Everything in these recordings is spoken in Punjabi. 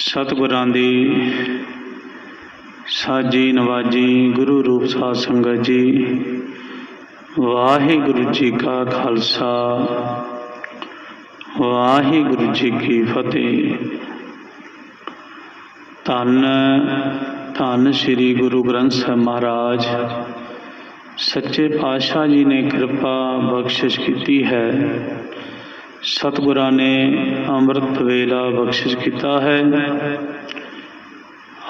ਸਤਿਗੁਰਾਂ ਦੀ ਸਾਜੀ ਨਵਾਜੀ ਗੁਰੂ ਰੂਪ ਸਾਧ ਸੰਗਤ ਜੀ, ਵਾਹਿਗੁਰੂ ਜੀ ਕਾ ਖਾਲਸਾ, ਵਾਹਿਗੁਰੂ ਜੀ ਕੀ ਫਤਿਹ। ਧੰਨ ਧੰਨ ਸ੍ਰੀ ਗੁਰੂ ਗ੍ਰੰਥ ਸਾਹਿਬ ਮਹਾਰਾਜ, ਸੱਚੇ ਪਾਤਸ਼ਾਹ ਜੀ ਨੇ ਕਿਰਪਾ ਬਖਸ਼ਿਸ਼ ਕੀਤੀ ਹੈ। ਸਤਿਗੁਰਾਂ ਨੇ ਅੰਮ੍ਰਿਤ ਵੇਲਾ ਬਖਸ਼ਿਸ਼ ਕੀਤਾ ਹੈ।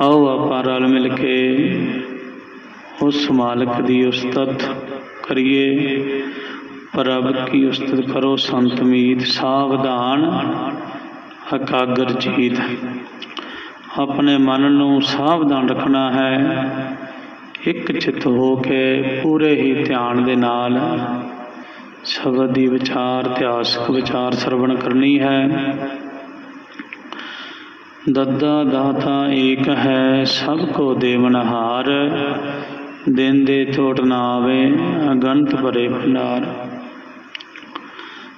ਆਓ ਆਪਾਂ ਰਲ ਮਿਲ ਕੇ ਉਸ ਮਾਲਕ ਦੀ ਉਸਤਤ ਕਰੀਏ। ਪ੍ਰਭ ਕੀ ਉਸਤਤ ਕਰੋ, ਸੰਤ ਮੀਤ ਸਾਵਧਾਨ, ਇਕਾਗਰ ਜੀਤ। ਆਪਣੇ ਮਨ ਨੂੰ ਸਾਵਧਾਨ ਰੱਖਣਾ ਹੈ। ਇੱਕ ਚਿੱਤ ਹੋ ਕੇ ਪੂਰੇ ਹੀ ਧਿਆਨ ਦੇ ਨਾਲ ਸ਼ਬਦ ਦੀ ਵਿਚਾਰ ਇਤਿਹਾਸਕ ਵਿਚਾਰ ਸਰਵਣ ਕਰਨੀ ਹੈ। ਦੱਦਾ ਦਾਤਾ ਏਕ ਹੈ, ਸਭ ਕੋ ਦੇਵਨਹਾਰ ਦਿਨ ਦੇ ਟੋਟ ਨਾ ਆਵੇ, ਅਗੰਤ ਭਰੇ ਭੰਡਾਰ।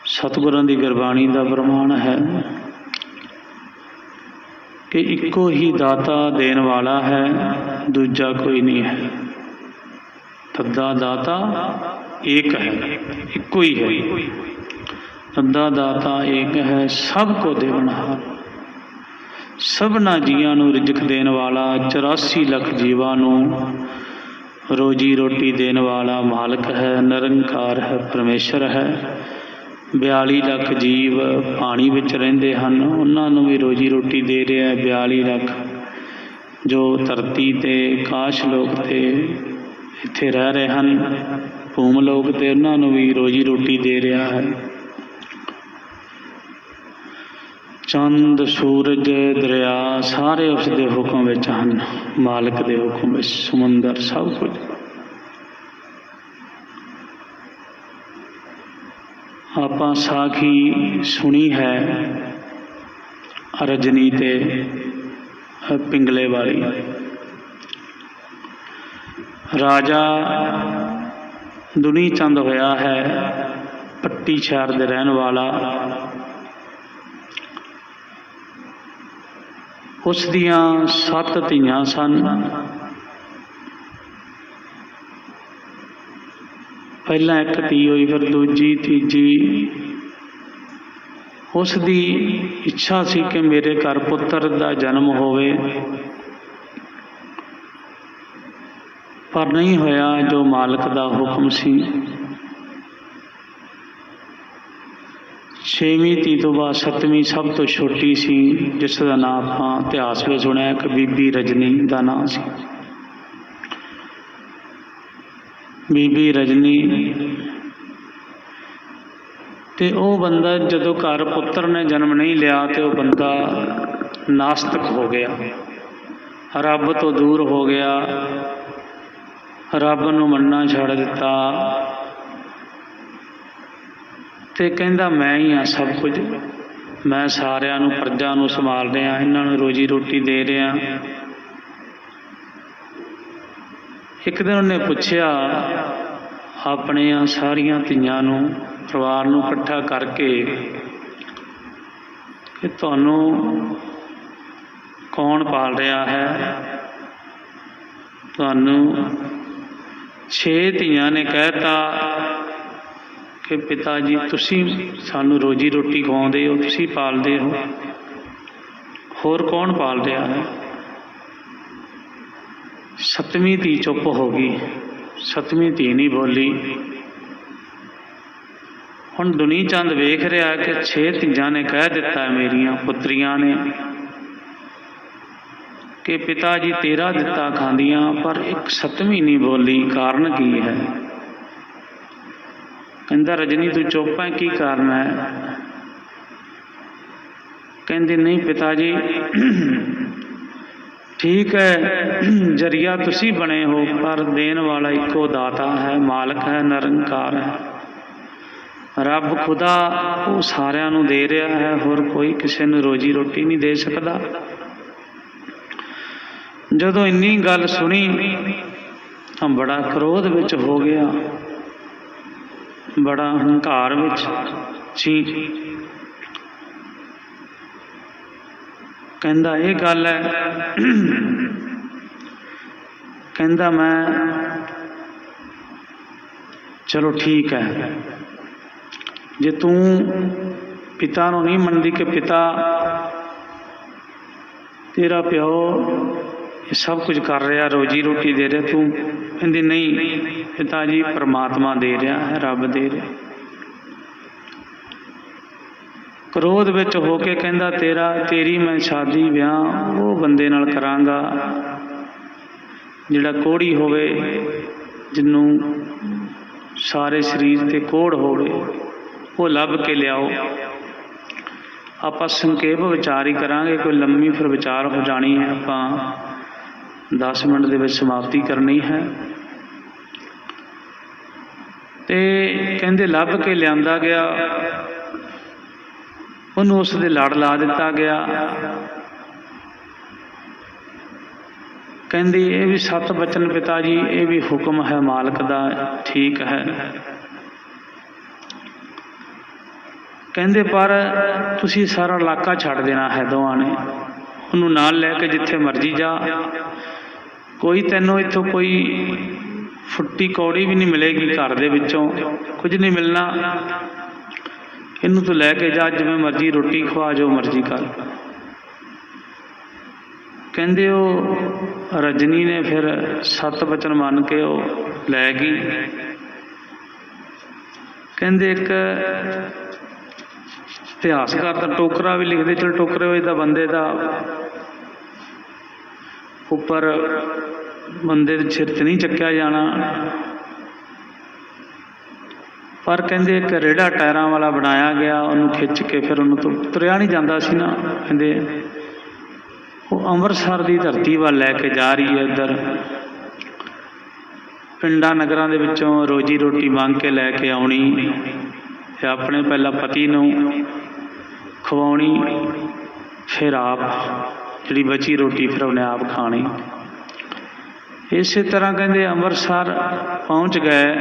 ਸਤਿਗੁਰਾਂ ਦੀ ਗੁਰਬਾਣੀ ਦਾ ਪ੍ਰਮਾਣ ਹੈ ਕਿ ਇੱਕੋ ਹੀ ਦਾਤਾ ਦੇਣ ਵਾਲਾ ਹੈ, ਦੂਜਾ ਕੋਈ ਨਹੀਂ ਹੈ। ਤੱਦਾ ਦਾਤਾ ਏਕ ਹੈ, ਇੱਕੋ ਹੀ ਹੈ। ਤੱਦਾ ਦਾਤਾ ਏਕ ਹੈ, ਸਭ ਕੋ ਦੇਵਨਹਾਰ ਸਭਨਾ ਜੀਆਂ ਨੂੰ ਰਿਜ਼ਕ ਦੇਣ ਵਾਲਾ 84 ਲੱਖ ਜੀਵਾਂ ਨੂੰ ਰੋਜੀ ਰੋਟੀ ਦੇਣ ਵਾਲਾ ਮਾਲਕ ਹੈ, ਨਿਰੰਕਾਰ ਹੈ, ਪਰਮੇਸ਼ਰ ਹੈ। 42 ਲੱਖ ਜੀਵ ਪਾਣੀ ਵਿੱਚ ਰਹਿੰਦੇ ਹਨ, ਉਹਨਾਂ ਨੂੰ ਵੀ ਰੋਜੀ ਰੋਟੀ ਦੇ ਰਿਹਾ ਹੈ 42 ਲੱਖ। ਜੋ ਧਰਤੀ ਤੇ ਕਾਸ਼ ਲੋਕ ਤੇ ਇੱਥੇ ਰਹਿ ਰਹੇ ਹਨ ਭੂਮ ਲੋਕ ਤੇ ਉਹਨਾਂ ਨੂੰ ਵੀ ਰੋਜੀ ਰੋਟੀ ਦੇ ਰਿਹਾ ਹੈ। ਚੰਦ, ਸੂਰਜ, ਦਰਿਆ ਸਾਰੇ ਉਸ ਦੇ ਹੁਕਮ ਵਿੱਚ ਹਨ। ਮਾਲਕ ਦੇ ਹੁਕਮ ਵਿੱਚ, ਸਮੁੰਦਰ ਸਭ ਕੁਝ। ਆਪਾਂ ਸਾਖੀ ਸੁਣੀ ਹੈ ਰਜਨੀ ਤੇ ਪਿੰਗਲੇ ਵਾਲੀ। ਰਾਜਾ ਦੁਨੀ ਚੰਦ ਹੋਇਆ ਹੈ, ਪੱਟੀ ਸ਼ਹਿਰ ਦੇ ਰਹਿਣ ਵਾਲਾ। ਉਸ ਦੀਆਂ ਸੱਤ ਧੀਆਂ ਸਨ। ਪਹਿਲਾਂ ਇੱਕ ਧੀ ਹੋਈ, ਫਿਰ ਦੂਜੀ, ਤੀਜੀ। ਉਸ ਦੀ ਇੱਛਾ ਸੀ ਕਿ ਮੇਰੇ ਘਰ ਪੁੱਤਰ ਦਾ ਜਨਮ ਹੋਵੇ। ਪਰ ਨਹੀਂ ਹੋਇਆ ਜੋ ਮਾਲਕ ਦਾ ਹੁਕਮ ਸੀ। ਛੇਵੀਂ ਧੀ ਤੋਂ ਬਾਅਦ ਸੱਤਵੀਂ ਸਭ ਤੋਂ ਛੋਟੀ ਸੀ, ਜਿਸ ਦਾ ਨਾਮ ਆਪਾਂ ਇਤਿਹਾਸ ਵਿੱਚ ਸੁਣਿਆ ਕਿ ਬੀਬੀ ਰਜਨੀ ਦਾ ਨਾਮ ਸੀ। ਬੀਬੀ ਰਜਨੀ ਤੇ ਉਹ ਬੰਦਾ ਜਦੋਂ ਘਰ ਪੁੱਤਰ ਨੇ ਜਨਮ ਨਹੀਂ ਲਿਆ ਤੇ ਉਹ ਬੰਦਾ ਨਾਸਤਕ ਹੋ ਗਿਆ। ਰੱਬ ਤੋਂ ਦੂਰ ਹੋ ਗਿਆ। ਰੱਬ ਨੂੰ ਮੰਨਣਾ ਛੱਡ ਦਿੱਤਾ। ਤੇ ਕਹਿੰਦਾ, ਮੈਂ ਹੀ ਆ ਸਭ ਕੁਝ। ਮੈਂ ਸਾਰਿਆਂ ਨੂੰ, ਪ੍ਰਜਾ ਨੂੰ ਸੰਭਾਲ ਰਿਹਾ, ਇਹਨਾਂ ਨੂੰ ਰੋਜੀ ਰੋਟੀ ਦੇ ਰਿਹਾ। ਇੱਕ ਦਿਨ ਉਹਨੇ ਪੁੱਛਿਆ ਆਪਣੀਆਂ ਸਾਰੀਆਂ ਧੀਆਂ ਨੂੰ, ਪਰਿਵਾਰ ਨੂੰ ਇਕੱਠਾ ਕਰਕੇ ਕਿ ਤੁਹਾਨੂੰ ਕੌਣ ਪਾਲ ਰਿਹਾ ਹੈ? ਤੁਹਾਨੂੰ ਛੇ ਧੀਆਂ ਨੇ ਕਹਿਤਾ ਕਿ ਪਿਤਾ ਜੀ, ਤੁਸੀਂ ਸਾਨੂੰ ਰੋਜੀ ਰੋਟੀ ਖਵਾਉਂਦੇ ਹੋ, ਤੁਸੀਂ ਪਾਲਦੇ ਹੋ। ਹੋਰ ਕੌਣ ਪਾਲ ਰਿਹਾ ਹੈ ਸਤਵੀਂ ਧੀ ਚੁੱਪ ਹੋ ਗਈ। ਸਤਵੀਂ ਧੀ ਨਹੀਂ ਬੋਲੀ। ਹੁਣ ਦੁਨੀ ਚੰਦ ਵੇਖ ਰਿਹਾ ਕਿ ਛੇ ਧੀਆਂ ਨੇ ਕਹਿ ਦਿੱਤਾ, ਮੇਰੀਆਂ ਪੁੱਤਰੀਆਂ ਨੇ। ਕਿ ਪਿਤਾ ਜੀ ਤੇਰਾ ਦਿੱਤਾ ਖਾਂਦੀਆਂ, ਪਰ ਇੱਕ ਸਤਵੀਂ ਨਹੀਂ ਬੋਲੀ ਕਾਰਨ ਕੀ ਹੈ? ਕਹਿੰਦਾ, ਰਜਨੀ, ਤੂੰ ਚੁੱਪ ਹੈ, ਕੀ ਕਾਰਨ ਹੈ? ਕਹਿੰਦੇ, ਨਹੀਂ ਪਿਤਾ ਜੀ, ਠੀਕ ਹੈ, ਜਰੀਆ ਤੁਸੀਂ ਬਣੇ ਹੋ, ਪਰ ਦੇਣ ਵਾਲਾ ਇੱਕੋ ਦਾਤਾ ਹੈ, ਮਾਲਕ ਹੈ, ਨਿਰੰਕਾਰ ਹੈ। ਰੱਬ ਖੁਦਾ ਉਹ ਸਾਰਿਆਂ ਨੂੰ ਦੇ ਰਿਹਾ ਹੈ, ਹੋਰ ਕੋਈ ਕਿਸੇ ਨੂੰ ਰੋਜੀ ਰੋਟੀ ਨਹੀਂ ਦੇ ਸਕਦਾ। ਜਦੋਂ ਇੰਨੀ ਗੱਲ ਸੁਣੀ ਤਾਂ ਬੜਾ ਕ੍ਰੋਧ ਵਿੱਚ ਹੋ ਗਿਆ। ਬੜਾ ਹੰਕਾਰ ਵਿੱਚ ਸੀ। ਕਹਿੰਦਾ, ਇਹ ਗੱਲ ਹੈ। ਕਹਿੰਦਾ, ਮੈਂ ਚਲੋ ਠੀਕ ਹੈ। ਜੇ ਤੂੰ ਪਿਤਾ ਨੂੰ ਨਹੀਂ ਮੰਨਦੀ ਕਿ ਪਿਤਾ ਤੇਰਾ ਪਿਓ ਇਹ ਸਭ ਕੁਝ ਕਰ ਰਿਹਾ, ਰੋਜੀ ਰੋਟੀ ਦੇ ਰਿਹਾ, ਤੂੰ ਕਹਿੰਦੀ ਨਹੀਂ ਪਿਤਾ ਜੀ ਪਰਮਾਤਮਾ ਦੇ ਰਿਹਾ ਹੈ ਰੱਬ ਦੇ ਰਿਹਾ। ਕ੍ਰੋਧ ਵਿੱਚ ਹੋ ਕੇ ਕਹਿੰਦਾ, ਤੇਰਾ, ਤੇਰੀ ਮੈਂ ਸ਼ਾਦੀ, ਵਿਆਹ ਉਹ ਬੰਦੇ ਨਾਲ ਕਰਾਂਗਾ। ਜਿਹੜਾ ਕੋੜੀ ਹੋਵੇ ਜਿਹਨੂੰ ਸਾਰੇ ਸਰੀਰ ਤੇ ਕੋੜ ਹੋਵੇ, ਉਹ ਲੱਭ ਕੇ ਲਿਆਓ। ਆਪਾਂ ਸੰਖੇਪ ਵਿਚਾਰ ਹੀ ਕਰਾਂਗੇ, ਕੋਈ ਲੰਮੀ ਫਿਰ ਵਿਚਾਰ ਹੋ ਜਾਣੀ ਹੈ ਆਪਾਂ। 10 ਮਿੰਟ ਦੇ ਵਿੱਚ ਸਮਾਪਤੀ ਕਰਨੀ ਹੈ। ਤੇ ਕਹਿੰਦੇ ਲੱਭ ਕੇ ਲਿਆਂਦਾ ਗਿਆ। ਉਹਨੂੰ ਉਸ ਦੇ ਲੜ ਲਾ ਦਿੱਤਾ ਗਿਆ। ਕਹਿੰਦੀ, ਇਹ ਵੀ ਸਤ ਬਚਨ ਪਿਤਾ ਜੀ, ਇਹ ਵੀ ਹੁਕਮ ਹੈ ਮਾਲਕ ਦਾ, ਠੀਕ ਹੈ। ਕਹਿੰਦੇ, ਪਰ ਤੁਸੀਂ ਸਾਰਾ ਇਲਾਕਾ ਛੱਡ ਦੇਣਾ ਹੈ ਦੋਵਾਂ ਨੇ। ਉਹਨੂੰ ਨਾਲ ਲੈ ਕੇ ਜਿੱਥੇ ਮਰਜ਼ੀ ਜਾ। ਕੋਈ ਤੈਨੂੰ ਇੱਥੋਂ ਕੋਈ ਫੁੱਟੀ ਕੌੜੀ ਵੀ ਨਹੀਂ ਮਿਲੇਗੀ ਘਰ ਦੇ ਵਿੱਚੋਂ, ਕੁਝ ਨਹੀਂ ਮਿਲਣਾ। ਇਹਨੂੰ ਤੂੰ ਲੈ ਕੇ ਜਾ, ਜਿਵੇਂ ਮਰਜ਼ੀ ਰੋਟੀ ਖਵਾ, ਜੋ ਮਰਜ਼ੀ ਕਰ। ਕਹਿੰਦੇ ਉਹ ਰਜਨੀ ਨੇ ਫਿਰ ਸਤ ਵਚਨ ਮੰਨ ਕੇ ਉਹ ਲੈ ਗਈ। ਕਹਿੰਦੇ ਇੱਕ ਇਤਿਹਾਸਕਾਰ ਤਾਂ ਟੋਕਰਾ ਵੀ ਲਿਖਦੇ, ਚਲ ਟੋਕਰੇ ਹੋਏ ਤਾਂ ਬੰਦੇ ਦਾ ਉੱਪਰ ਬੰਦੇ ਦੇ ਸਿਰ 'ਚ ਨਹੀਂ ਚੱਕਿਆ ਜਾਣਾ। ਪਰ ਕਹਿੰਦੇ ਇੱਕ ਰੇੜਾ ਟਾਇਰਾਂ ਵਾਲਾ ਬਣਾਇਆ ਗਿਆ, ਉਹਨੂੰ ਖਿੱਚ ਕੇ ਫਿਰ ਉਹਨੂੰ ਤੋਂ ਤੁਰਿਆ ਨਹੀਂ ਜਾਂਦਾ ਸੀ ਨਾ। ਕਹਿੰਦੇ ਉਹ ਅੰਮ੍ਰਿਤਸਰ ਦੀ ਧਰਤੀ ਵੱਲ ਲੈ ਕੇ ਜਾ ਰਹੀ ਹੈ ਇੱਧਰ। ਪਿੰਡਾਂ ਨਗਰਾਂ ਦੇ ਵਿੱਚੋਂ ਰੋਜੀ ਰੋਟੀ ਮੰਗ ਕੇ ਲੈ ਕੇ ਆਉਣੀ ਤੇ ਆਪਣੇ ਪਹਿਲਾਂ ਪਤੀ ਨੂੰ ਖਵਾਉਣੀ, ਫਿਰ ਆਪ ਜਿਹੜੀ ਬਚੀ ਰੋਟੀ ਫਿਰ ਉਹਨੇ ਆਪ ਖਾਣੀ। ਇਸੇ ਤਰ੍ਹਾਂ ਕਹਿੰਦੇ ਅੰਮ੍ਰਿਤਸਰ ਪਹੁੰਚ ਗਏ।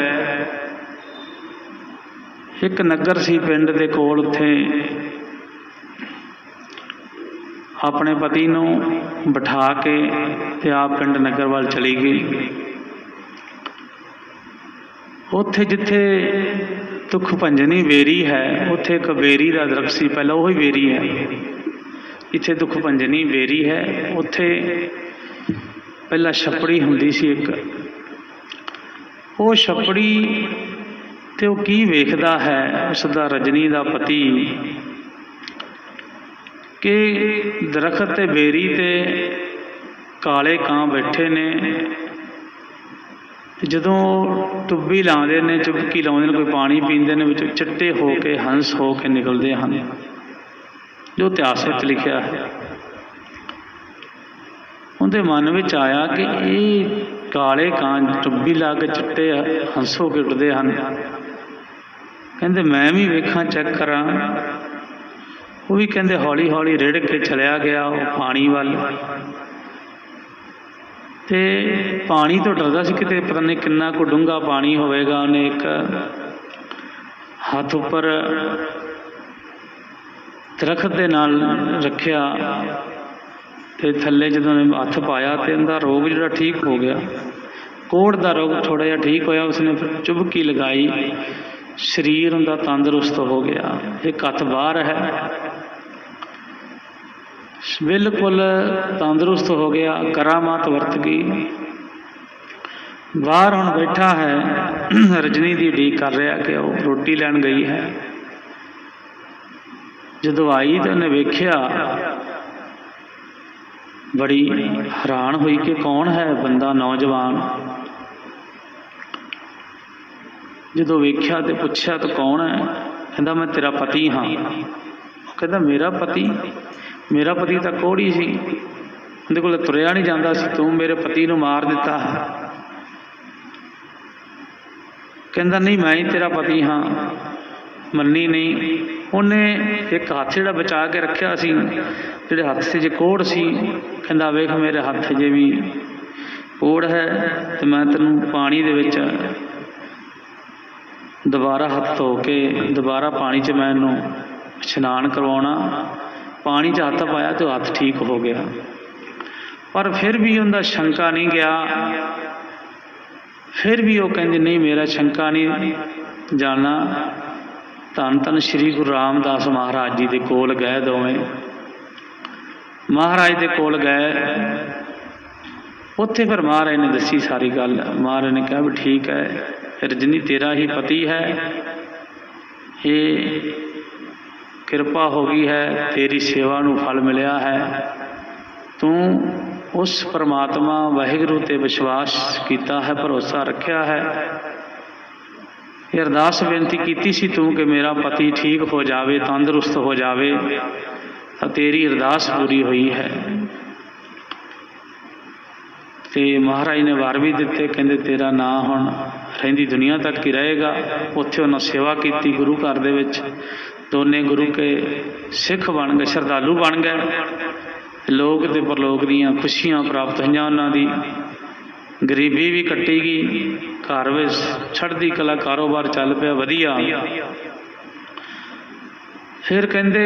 ਇੱਕ ਨਗਰ ਸੀ ਪਿੰਡ ਦੇ ਕੋਲ ਉੱਥੇ। ਆਪਣੇ ਪਤੀ ਨੂੰ ਬਿਠਾ ਕੇ ਤੇ ਆਪ ਪਿੰਡ ਨਗਰ ਵੱਲ ਚਲੀ ਗਈ। ਉੱਥੇ ਜਿੱਥੇ ਤੁਖ ਭੰਜਨੀ ਵੇਰੀ ਹੈ, ਉੱਥੇ ਇੱਕ ਵੇਰੀ ਦਾ ਦਰਖਤ ਸੀ, ਪਹਿਲਾਂ ਉਹੀ ਵੇਰੀ ਹੈ। ਇੱਥੇ ਦੁੱਖ ਭੰਜਨੀ ਵੇਰੀ ਹੈ। ਉੱਥੇ ਪਹਿਲਾਂ ਛੱਪੜੀ ਹੁੰਦੀ ਸੀ ਇੱਕ। ਉਹ ਛੱਪੜੀ ਤੇ ਉਹ ਕੀ ਵੇਖਦਾ ਹੈ? ਉਸ ਦਾ ਰਜਨੀ ਦਾ ਪਤੀ ਕਿ ਦਰਖਤ ਤੇ ਬੇਰੀ ਤੇ ਕਾਲੇ ਕਾਂ ਬੈਠੇ ਨੇ। ਤੇ ਜਦੋਂ ਟੁੱਬੀ ਲਾਉਂਦੇ ਨੇ ਚੁਬਕੀ ਲਾਉਂਦੇ ਨੇ, ਕੋਈ ਪਾਣੀ ਪੀਂਦੇ ਨੇ, ਵਿੱਚ ਚਿੱਟੇ ਹੋ ਕੇ, ਹੰਸ ਹੋ ਕੇ ਨਿਕਲਦੇ ਹਨ। ਜੋ ਇਤਿਹਾਸ ਵਿੱਚ ਲਿਖਿਆ ਹੈ। ਉਹਦੇ ਮਨ ਵਿੱਚ ਆਇਆ ਕਿ ਇਹ ਕਾਲੇ ਕਾਂ ਚੁੱਬੀ ਲਾ ਕੇ ਚਿੱਟੇ ਹੰਸੋ ਹੋ ਕੇ ਉੱਡਦੇ ਹਨ। ਕਹਿੰਦੇ, ਮੈਂ ਵੀ ਵੇਖਾਂ, ਚੈੱਕ ਕਰਾਂ। ਉਹ ਵੀ ਕਹਿੰਦੇ, ਹੌਲੀ ਹੌਲੀ ਰਿੜ ਕੇ ਚਲਿਆ ਗਿਆ ਉਹ ਪਾਣੀ ਵੱਲ। ਤੇ ਪਾਣੀ ਤੋਂ ਡਰਦਾ ਸੀ ਕਿਤੇ, ਪਤਾ ਨਹੀਂ ਕਿੰਨਾ ਕੁ ਡੂੰਘਾ ਪਾਣੀ ਹੋਵੇਗਾ, ਉਹਨੇ ਇੱਕ ਹੱਥ ਉੱਪਰ ਦਰਖਤ ਦੇ ਨਾਲ ਰੱਖਿਆ ਤੇ ਥੱਲੇ ਜਦੋਂ ਉਹਨੇ ਹੱਥ ਪਾਇਆ ਤੇ ਉਹਦਾ ਰੋਗ ਜਿਹੜਾ ਠੀਕ ਹੋ ਗਿਆ। ਕੋੜ ਦਾ ਰੋਗ ਥੋੜਾ ਜਿਹਾ ਠੀਕ ਹੋਇਆ, ਉਸਨੇ ਫਿਰ ਚੁਬਕੀ ਲਗਾਈ। ਸਰੀਰ ਉਹਦਾ ਤੰਦਰੁਸਤ ਹੋ ਗਿਆ। ਇਹ ਹੱਥ ਬਾਹਰ ਹੈ। ਬਿਲਕੁਲ ਤੰਦਰੁਸਤ ਹੋ ਗਿਆ, ਕਰਾਮਾਤ ਵਰਤ ਗਈ। ਬਾਹਰ ਹੁਣ ਬੈਠਾ ਹੈ। ਰਜਨੀ ਦੀ ਢੀ ਕਰ ਰਿਹਾ ਕਿ ਉਹ ਰੋਟੀ ਲੈਣ ਗਈ ਹੈ। ਜਦੋਂ ਆਈ ਤਾਂ ਉਹਨੇ ਵੇਖਿਆ, ਬੜੀ ਹੈਰਾਨ ਹੋਈ ਕਿ ਕੌਣ ਹੈ ਬੰਦਾ ਨੌਜਵਾਨ। ਜਦੋਂ ਵੇਖਿਆ ਤੇ ਪੁੱਛਿਆ ਤਾਂ ਕੌਣ ਹੈ? ਕਹਿੰਦਾ, ਮੈਂ ਤੇਰਾ ਪਤੀ ਹਾਂ। ਕਹਿੰਦਾ, ਮੇਰਾ ਪਤੀ? ਮੇਰਾ ਪਤੀ ਤਾਂ ਕੋੜੀ ਸੀ। ਉਹਦੇ ਕੋਲ ਤੁਰਿਆ ਨਹੀਂ ਜਾਂਦਾ ਸੀ। ਤੂੰ ਮੇਰੇ ਪਤੀ ਨੂੰ ਮਾਰ ਦਿੱਤਾ। ਕਹਿੰਦਾ, ਨਹੀਂ, ਮੈਂ ਹੀ ਤੇਰਾ ਪਤੀ ਹਾਂ। ਮੰਨੀ ਨਹੀਂ। ਉਹਨੇ ਇੱਕ ਹੱਥ ਜਿਹੜਾ ਬਚਾ ਕੇ ਰੱਖਿਆ ਸੀ ਜਿਹੜੇ ਹੱਥ 'ਤੇ ਜੇ ਕੋੜ ਸੀ, ਕਹਿੰਦਾ ਵੇਖ ਮੇਰੇ ਹੱਥ ਜੇ ਵੀ ਕੋੜ ਹੈ ਤੇ ਮੈਂ ਤੈਨੂੰ ਪਾਣੀ ਦੇ ਵਿੱਚ ਦੁਬਾਰਾ ਹੱਥ ਧੋ ਕੇ, ਦੁਬਾਰਾ ਪਾਣੀ 'ਚ ਮੈਂ ਇਹਨੂੰ ਇਸ਼ਨਾਨ ਕਰਵਾਉਣਾ। ਪਾਣੀ 'ਚ ਹੱਥ ਪਾਇਆ ਤੇ ਉਹ ਹੱਥ ਠੀਕ ਹੋ ਗਿਆ। ਪਰ ਫਿਰ ਵੀ ਉਹਦਾ ਸ਼ੰਕਾ ਨਹੀਂ ਗਿਆ। ਫਿਰ ਵੀ ਉਹ ਕਹਿੰਦੇ, ਨਹੀਂ, ਮੇਰਾ ਸ਼ੰਕਾ ਨਹੀਂ ਜਾਣਾ। ਧੰਨ ਧੰਨ ਸ੍ਰੀ ਗੁਰੂ ਰਾਮਦਾਸ ਮਹਾਰਾਜ ਜੀ ਦੇ ਕੋਲ ਗਏ ਦੋਵੇਂ। ਮਹਾਰਾਜ ਦੇ ਕੋਲ ਗਏ। ਉੱਥੇ ਫਿਰ ਮਹਾਰਾਜ ਨੇ ਦੱਸੀ ਸਾਰੀ ਗੱਲ। ਮਹਾਰਾਜ ਨੇ ਕਿਹਾ ਵੀ ਠੀਕ ਹੈ ਰਜਨੀ ਤੇਰਾ ਹੀ ਪਤੀ ਹੈ, ਇਹ ਕਿਰਪਾ ਹੋ ਗਈ ਹੈ, ਤੇਰੀ ਸੇਵਾ ਨੂੰ ਫਲ ਮਿਲਿਆ ਹੈ। ਤੂੰ ਉਸ ਪਰਮਾਤਮਾ ਵਾਹਿਗੁਰੂ ਤੇ ਵਿਸ਼ਵਾਸ ਕੀਤਾ ਹੈ, ਭਰੋਸਾ ਰੱਖਿਆ ਹੈ। ਇਹ ਅਰਦਾਸ ਬੇਨਤੀ ਕੀਤੀ ਸੀ ਤੂੰ ਕਿ ਮੇਰਾ ਪਤੀ ਠੀਕ ਹੋ ਜਾਵੇ, ਤੰਦਰੁਸਤ ਹੋ ਜਾਵੇ ਤਾਂ ਤੇਰੀ ਅਰਦਾਸ ਪੂਰੀ ਹੋਈ ਹੈ। ਤੇ ਮਹਾਰਾਜ ਨੇ ਵਾਰ ਵੀ ਦਿੱਤੇ, ਕਹਿੰਦੇ ਤੇਰਾ ਨਾਂ ਹੁਣ ਰਹਿੰਦੀ ਦੁਨੀਆ ਤੱਕ ਹੀ ਰਹੇਗਾ। ਉੱਥੇ ਉਹਨਾਂ ਸੇਵਾ ਕੀਤੀ ਗੁਰੂ ਘਰ ਦੇ ਵਿੱਚ। ਦੋਨੇ ਗੁਰੂ ਕੇ ਸਿੱਖ ਬਣ ਗਏ, ਸ਼ਰਧਾਲੂ ਬਣ ਗਏ। ਲੋਕ ਤੇ ਪਰਲੋਕ ਦੀਆਂ ਖੁਸ਼ੀਆਂ ਪ੍ਰਾਪਤ ਹੋਈਆਂ ਉਹਨਾਂ ਦੀ। ਗਰੀਬੀ ਵੀ ਕੱਟੀ ਗਈ। ਘਰ ਵਿੱਚ ਛੜਦੀ ਕਲਾ ਕਾਰੋਬਾਰ ਚੱਲ ਪਿਆ, ਵਧੀਆ। ਫਿਰ ਕਹਿੰਦੇ,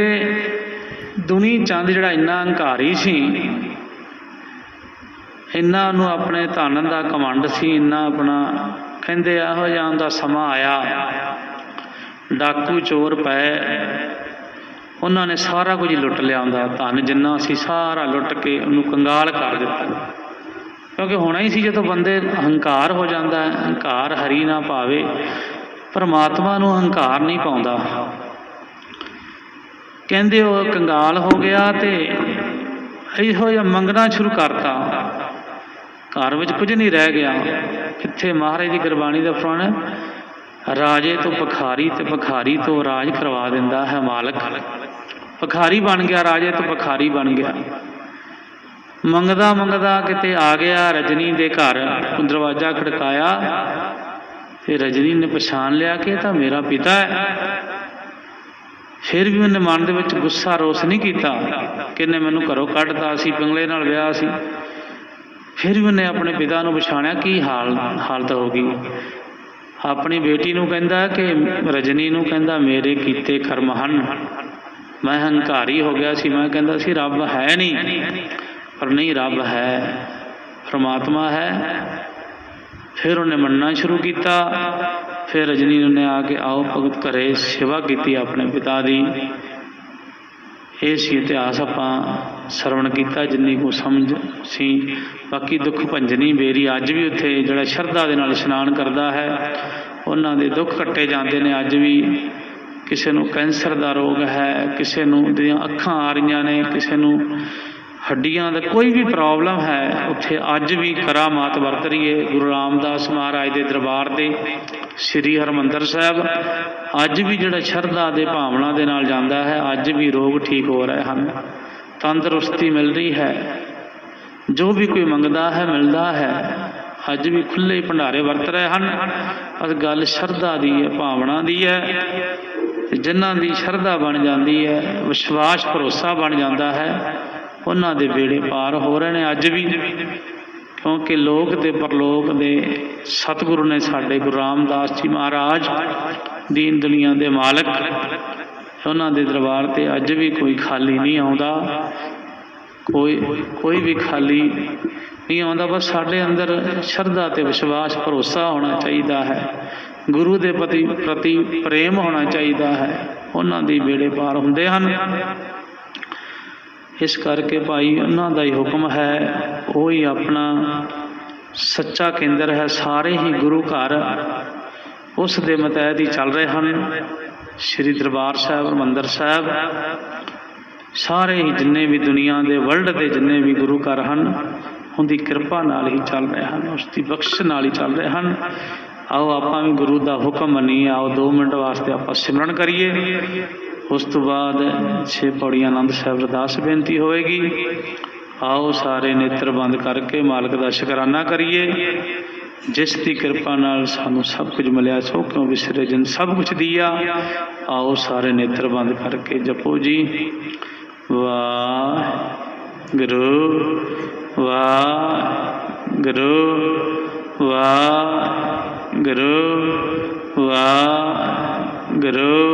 ਦੁਨੀ ਚੰਦ ਜਿਹੜਾ ਇੰਨਾ ਹੰਕਾਰੀ ਸੀ, ਇੰਨਾ ਨੂੰ ਆਪਣੇ ਧਨ ਦਾ ਕਮੰਡ ਸੀ, ਇੰਨਾ ਆਪਣਾ ਕਹਿੰਦੇ ਇਹੋ ਜਿਹਾ ਦਾ ਸਮਾਂ ਆਇਆ। ਡਾਕੂ ਚੋਰ ਪਏ ਉਹਨਾਂ ਨੇ ਸਾਰਾ ਕੁਝ ਲੁੱਟ ਲਿਆਉਂਦਾ ਧਨ ਜਿੰਨਾ ਸੀ ਸਾਰਾ ਲੁੱਟ ਕੇ ਉਹਨੂੰ ਕੰਗਾਲ ਕਰ ਦਿੱਤਾ। ਕਿਉਂਕਿ ਹੋਣਾ ਹੀ ਸੀ ਜਦੋਂ ਬੰਦੇ ਹੰਕਾਰ ਹੋ ਜਾਂਦਾ ਹੈ ਹੰਕਾਰ ਹਰੀ ਨਾ ਪਾਵੇ, ਪਰਮਾਤਮਾ ਨੂੰ ਹੰਕਾਰ ਨਹੀਂ ਪਾਉਂਦਾ। ਕਹਿੰਦੇ ਉਹ ਕੰਗਾਲ ਹੋ ਗਿਆ ਤੇ ਇਹੋ ਜਿਹਾ ਮੰਗਣਾ ਸ਼ੁਰੂ ਕਰਤਾ। ਘਰ ਵਿੱਚ ਕੁਝ ਨਹੀਂ ਰਹਿ ਗਿਆ। ਕਿੱਥੇ ਮਹਾਰਾਜ ਦੀ ਗੁਰਬਾਣੀ ਦਾ ਫਰਮਾਨ ਰਾਜੇ ਤੋਂ ਭਖਾਰੀ ਤੇ ਭਖਾਰੀ ਤੋਂ ਰਾਜ ਕਰਵਾ ਦਿੰਦਾ ਹੈ ਮਾਲਕ। ਭਖਾਰੀ ਬਣ ਗਿਆ, ਰਾਜੇ ਤੋਂ ਭਖਾਰੀ ਬਣ ਗਿਆ। ਮੰਗਦਾ ਮੰਗਦਾ ਕਿਤੇ ਆ ਗਿਆ, ਰਜਨੀ ਦੇ ਘਰ। ਦਰਵਾਜ਼ਾ ਖੜਕਾਇਆ ਤੇ ਰਜਨੀ ਨੇ ਪਛਾਣ ਲਿਆ ਕਿ ਇਹ ਤਾਂ ਮੇਰਾ ਪਿਤਾ ਹੈ। ਫਿਰ ਵੀ ਉਹਨੇ ਮਨ ਦੇ ਵਿੱਚ ਗੁੱਸਾ ਰੋਸ ਨਹੀਂ ਕੀਤਾ ਕਿ ਇਹਨੇ ਮੈਨੂੰ ਘਰੋਂ ਕੱਢਤਾ ਸੀ ਪਿੰਗਲੇ ਨਾਲ ਵਿਆਹ ਸੀ। ਫਿਰ ਵੀ ਉਹਨੇ ਆਪਣੇ ਪਿਤਾ ਨੂੰ ਪਛਾਣਿਆ, ਕੀ ਹਾਲ, ਹਾਲਤ ਹੋ ਗਈ? ਆਪਣੀ ਬੇਟੀ ਨੂੰ ਕਹਿੰਦਾ ਕਿ ਰਜਨੀ ਨੂੰ ਕਹਿੰਦਾ, ਮੇਰੇ ਕੀਤੇ ਕਰਮ ਹਨ। ਮੈਂ ਹੰਕਾਰੀ ਹੋ ਗਿਆ ਸੀ, ਮੈਂ ਕਹਿੰਦਾ ਸੀ, ਰੱਬ ਹੈ ਨਹੀਂ। ਪਰ ਨਹੀਂ, ਰੱਬ ਹੈ, ਪਰਮਾਤਮਾ ਹੈ। ਫਿਰ ਉਹਨੇ ਮੰਨਣਾ ਸ਼ੁਰੂ ਕੀਤਾ। ਫਿਰ ਰਜਨੀ ਉਹਨੇ ਆ ਕੇ, ਆਓ ਭਗਤ ਘਰੇ ਸੇਵਾ ਕੀਤੀ ਆਪਣੇ ਪਿਤਾ ਦੀ। ਇਹ ਸੀ ਇਤਿਹਾਸ ਆਪਾਂ ਸਰਵਣ ਕੀਤਾ, ਜਿੰਨੀ ਕੋ ਸਮਝ ਸੀ। ਬਾਕੀ ਦੁੱਖ ਭੰਜਨੀ ਬੇਰੀ ਅੱਜ ਵੀ ਉੱਥੇ ਜਿਹੜਾ ਸ਼ਰਧਾ ਦੇ ਨਾਲ ਇਸ਼ਨਾਨ ਕਰਦਾ ਹੈ, ਉਹਨਾਂ ਦੇ ਦੁੱਖ ਕੱਟੇ ਜਾਂਦੇ ਨੇ। ਅੱਜ ਵੀ ਕਿਸੇ ਨੂੰ ਕੈਂਸਰ ਦਾ ਰੋਗ ਹੈ, ਕਿਸੇ ਨੂੰ ਦੀਆਂ ਅੱਖਾਂ ਆ ਰਹੀਆਂ ਨੇ, ਕਿਸੇ ਨੂੰ ਹੱਡੀਆਂ ਦਾ ਕੋਈ ਵੀ ਪ੍ਰੋਬਲਮ ਹੈ, ਉੱਥੇ ਅੱਜ ਵੀ ਕਰਾਮਾਤ ਵਰਤ ਰਹੀ ਹੈ ਗੁਰੂ ਰਾਮਦਾਸ ਮਹਾਰਾਜ ਦੇ ਦਰਬਾਰ 'ਤੇ, ਸ੍ਰੀ ਹਰਮੰਦਰ ਸਾਹਿਬ। ਅੱਜ ਵੀ ਜਿਹੜਾ ਸ਼ਰਧਾ ਦੇ ਭਾਵਨਾ ਦੇ ਨਾਲ ਜਾਂਦਾ ਹੈ, ਅੱਜ ਵੀ ਰੋਗ ਠੀਕ ਹੋ ਰਹੇ ਹਨ। ਤੰਦਰੁਸਤੀ ਮਿਲ ਰਹੀ ਹੈ। ਜੋ ਵੀ ਕੋਈ ਮੰਗਦਾ ਹੈ, ਮਿਲਦਾ ਹੈ। ਅੱਜ ਵੀ ਖੁੱਲੇ ਭੰਡਾਰੇ ਵਰਤ ਰਹੇ ਹਨ। ਅਸ ਗੱਲ ਸ਼ਰਧਾ ਦੀ ਹੈ, ਭਾਵਨਾ ਦੀ ਹੈ। ਜਿਨ੍ਹਾਂ ਦੀ ਸ਼ਰਧਾ ਬਣ ਜਾਂਦੀ ਹੈ, ਵਿਸ਼ਵਾਸ, ਭਰੋਸਾ ਬਣ ਜਾਂਦਾ ਹੈ। ਉਹਨਾਂ ਦੇ ਬੇੜੇ ਪਾਰ ਹੋ ਰਹੇ ਨੇ। ਅੱਜ ਵੀ ਕਿਉਂਕਿ ਲੋਕ ਤੇ ਪਰਲੋਕ ਦੇ ਸਤਿਗੁਰੂ ਨੇ ਸਾਡੇ ਗੁਰੂ ਰਾਮਦਾਸ ਜੀ ਮਹਾਰਾਜ ਦੀਨ ਦੁਨੀਆ ਦੇ ਮਾਲਕ ਉਹਨਾਂ ਦੇ ਦਰਬਾਰ ਤੇ ਅੱਜ ਵੀ ਕੋਈ ਖਾਲੀ ਨਹੀਂ ਆਉਂਦਾ। ਕੋਈ ਕੋਈ ਵੀ ਖਾਲੀ ਨਹੀਂ ਆਉਂਦਾ। ਬਸ ਸਾਡੇ ਅੰਦਰ ਸ਼ਰਧਾ ਤੇ ਵਿਸ਼ਵਾਸ, ਭਰੋਸਾ ਹੋਣਾ ਚਾਹੀਦਾ ਹੈ। ਗੁਰੂ ਦੇ ਪ੍ਰਤੀ ਪ੍ਰਤੀ ਪ੍ਰੇਮ ਹੋਣਾ ਚਾਹੀਦਾ ਹੈ। ਉਹਨਾਂ ਦੇ ਬੇੜੇ ਪਾਰ ਹੁੰਦੇ ਹਨ। ਇਸ ਕਰਕੇ ਭਾਈ ਉਹਨਾਂ ਦਾ ਹੀ ਹੁਕਮ ਹੈ, ਉਹ ਹੀ ਆਪਣਾ ਸੱਚਾ ਕੇਂਦਰ ਹੈ, ਸਾਰੇ ਹੀ ਗੁਰੂ ਘਰ ਉਸ ਦੇ ਮਤਹਿਤ ਹੀ ਚੱਲ ਰਹੇ ਹਨ। ਸ੍ਰੀ ਦਰਬਾਰ ਸਾਹਿਬ, ਹਰਿਮੰਦਰ ਸਾਹਿਬ, ਸਾਰੇ ਹੀ ਜਿੰਨੇ ਵੀ ਦੁਨੀਆ ਦੇ, ਵਰਲਡ ਦੇ ਜਿੰਨੇ ਵੀ ਗੁਰੂ ਘਰ ਹਨ, ਉਹਦੀ ਕਿਰਪਾ ਨਾਲ ਹੀ ਚੱਲ ਰਹੇ ਹਨ ਉਸ ਦੀ ਬਖਸ਼ ਨਾਲ ਹੀ ਚੱਲ ਰਹੇ ਹਨ। ਆਓ ਆਪਾਂ ਵੀ ਗੁਰੂ ਦਾ ਹੁਕਮ ਮੰਨੀਏ, ਆਓ 2 ਮਿੰਟ ਵਾਸਤੇ ਆਪਾਂ ਸਿਮਰਨ ਕਰੀਏ। ਉਸ ਤੋਂ ਬਾਅਦ ਛੇ ਪੌੜੀਆਂ ਆਨੰਦ ਸਾਹਿਬ ਅਰਦਾਸ ਬੇਨਤੀ ਹੋਵੇਗੀ ਆਓ ਸਾਰੇ ਨੇਤਰ ਬੰਦ ਕਰਕੇ ਮਾਲਕ ਦਾ ਸ਼ੁਕਰਾਨਾ ਕਰੀਏ। ਜਿਸ ਦੀ ਕਿਰਪਾ ਨਾਲ ਸਾਨੂੰ ਸਭ ਕੁਝ ਮਿਲਿਆ, ਸੋ ਕਿਉਂ ਵਿਸਰੇ ਜਨ ਸਭ ਕੁਝ ਦਿਆ। ਆਓ ਸਾਰੇ ਨੇਤਰ ਬੰਦ ਕਰਕੇ ਜਪੋ ਜੀ। ਵਾਹਿਗੁਰੂ ਵਾਹਿਗੁਰੂ ਵਾਹਿਗੁਰੂ ਵਾਹਿਗੁਰੂ ਵਾਹਿਗੁਰੂ।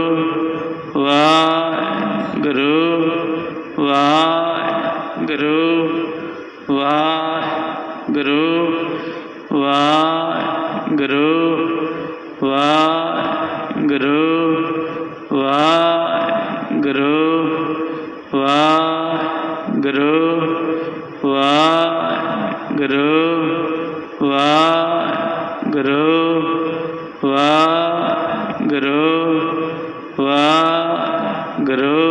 ਵਾਹਿਗੁਰੂ ਵਾਹਿਗੁਰੂ।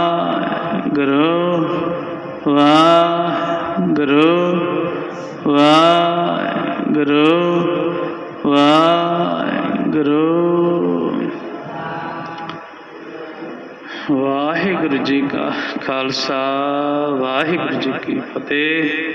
ਅਤੇ